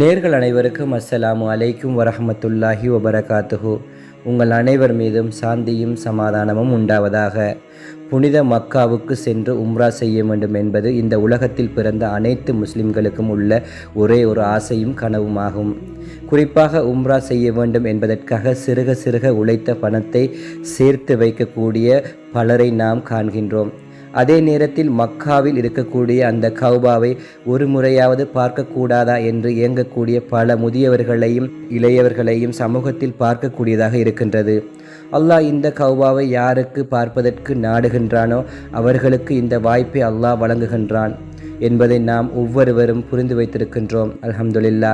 நேர்கள் அனைவருக்கும் அஸ்ஸலாமு அலைக்கும் வரஹமத்துல்லாஹி வபரகாத்துஹு. உங்கள் அனைவர் மீதும் சாந்தியும் சமாதானமும் உண்டாவதாக. புனித மக்காவுக்கு சென்று உம்ரா செய்ய வேண்டும் என்பது இந்த உலகத்தில் பிறந்த அனைத்து முஸ்லிம்களுக்கும் உள்ள ஒரே ஒரு ஆசையும் கனவுமாகும். குறிப்பாக உம்ரா செய்ய வேண்டும் என்பதற்காக சிறுக சிறுக உழைத்த பணத்தை சேர்த்து வைக்கக்கூடிய பலரை நாம் காண்கின்றோம். அதே நேரத்தில் மக்காவில் இருக்கக்கூடிய அந்த கௌபாவை ஒரு முறையாவது பார்க்கக்கூடாதா என்று இயங்கக்கூடிய பல முதியவர்களையும் இளையவர்களையும் சமூகத்தில் பார்க்கக்கூடியதாக இருக்கின்றது. அல்லாஹ் இந்த கௌபாவை யாருக்கு பார்ப்பதற்கு நாடுகின்றானோ அவர்களுக்கு இந்த வாய்ப்பை அல்லாஹ் வழங்குகின்றான் என்பதை நாம் ஒவ்வொருவரும் புரிந்து வைத்திருக்கின்றோம். அலமதுல்லா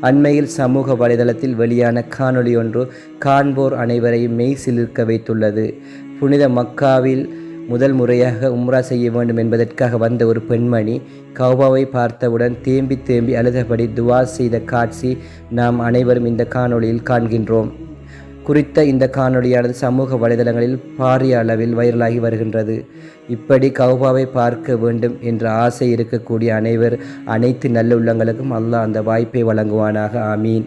அண்மையில் சமூக வலைதளத்தில் வெளியான காணொளி ஒன்று காண்போர் அனைவரையும் மெய் சிலிர்க்க வைத்துள்ளது. புனித மக்காவில் முதல் முறையாக உம்ரா செய்ய வேண்டும் என்பதற்காக வந்த ஒரு பெண்மணி கௌபாவை பார்த்தவுடன் தேம்பி தேம்பி அழுதபடி துவா செய்த காட்சி நாம் அனைவரும் இந்த காணொளியில் காண்கின்றோம். குறித்த இந்த காணொளியானது சமூக வலைதளங்களில் பாரிய அளவில் வைரலாகி வருகின்றது. இப்படி கௌபாவை பார்க்க வேண்டும் என்ற ஆசை இருக்கக்கூடிய அனைவர் அனைத்து நல்லுள்ளங்களுக்கும் அல்லாஹ் அந்த வாய்ப்பை வழங்குவானாக. ஆமீன்.